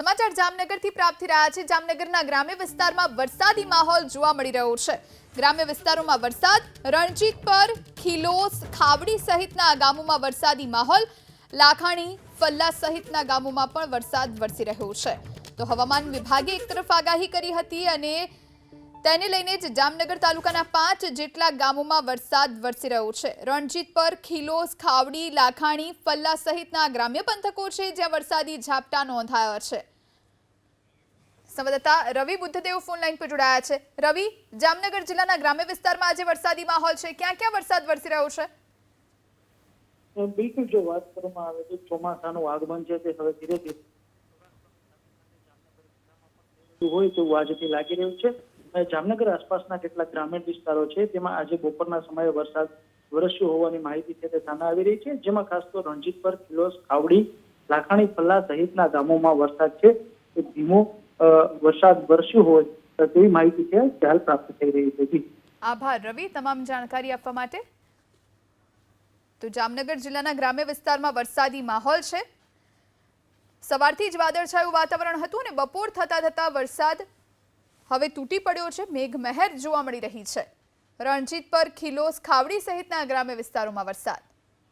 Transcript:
સમાચાર જામનગરથી પ્રાપ્ત થઈ રહ્યા છે. જામનગરના ગ્રામ્ય વિસ્તારમાં વરસાદી માહોલ જોવા મળી રહ્યો છે. ગ્રામ્ય વિસ્તારોમાં વરસાદ, રણજીત પર, ખીલોસ, ખાવડી સહિતના ગામોમાં વરસાદી માહોલ, લાખાણી, ફલ્લા સહિતના ગામોમાં પણ વરસાદ વરસી રહ્યો છે. તો હવામાન વિભાગે એક તરફ આગાહી કરી હતી અને તેને લઈને જ જામનગર તાલુકાના પાંચ જેટલા ગામોમાં વરસાદ વરસી રહ્યો છે. રણજીત પર, ખીલોસ, ખાવડી, લાખાણી, ફલ્લા સહિતના ગ્રામ્ય પંથકો છે જ્યાં વરસાદી ઝાપટા નોંધાયા છે. સંવાદદાતા રવિ બુદ્ધદેવ ફોન લાઈન પર જોડાયા છે. રવિ, જામનગર જિલ્લાના ગ્રામ્ય વિસ્તારમાં આજે વરસાદી માહોલ છે. ક્યાં ક્યાં વરસાદ વરસી રહ્યો છે? બિલકુલ જો વાત કરવામાં આવે તો ચોમાસાનું આગમન છે તે હવે ધીરે ધીરે હોય તેવું આજથી લાગી રહ્યું છે. જામનગર આસપાસના કેટલાક ગ્રામીણ વિસ્તારો છે તેમાં આજે બપોરના સમયે વરસાદ વરસ્યો હોવાની માહિતી છે તે સામે આવી રહી છે. જેમાં ખાસ તો રણજીત પર કિલોસ, ખાવડી, લાખાણી, ફલ્લા સહિતના ગામોમાં વરસાદ છે. તે ધીમો વરસાદ વરસ્યો હોય તેવી માહિતી છે હાલ પ્રાપ્ત થઈ રહી છે. આભાર, રવિ, તમામ જાણકારી આપવા માટે. તો જામનગર જિલ્લાના ગ્રામ્ય વિસ્તારમાં વરસાદી માહોલ છે. સવારથી જ વાદળછાયું વાતાવરણ હતું અને બપોર થતા થતા વરસાદ હવે તૂટી પડ્યો છે. મેઘમહેર જોવા મળી રહી છે. રણજીત પર ખીલોસ ખાવડી સહિતના ગ્રામ્ય વિસ્તારોમાં વરસાદ.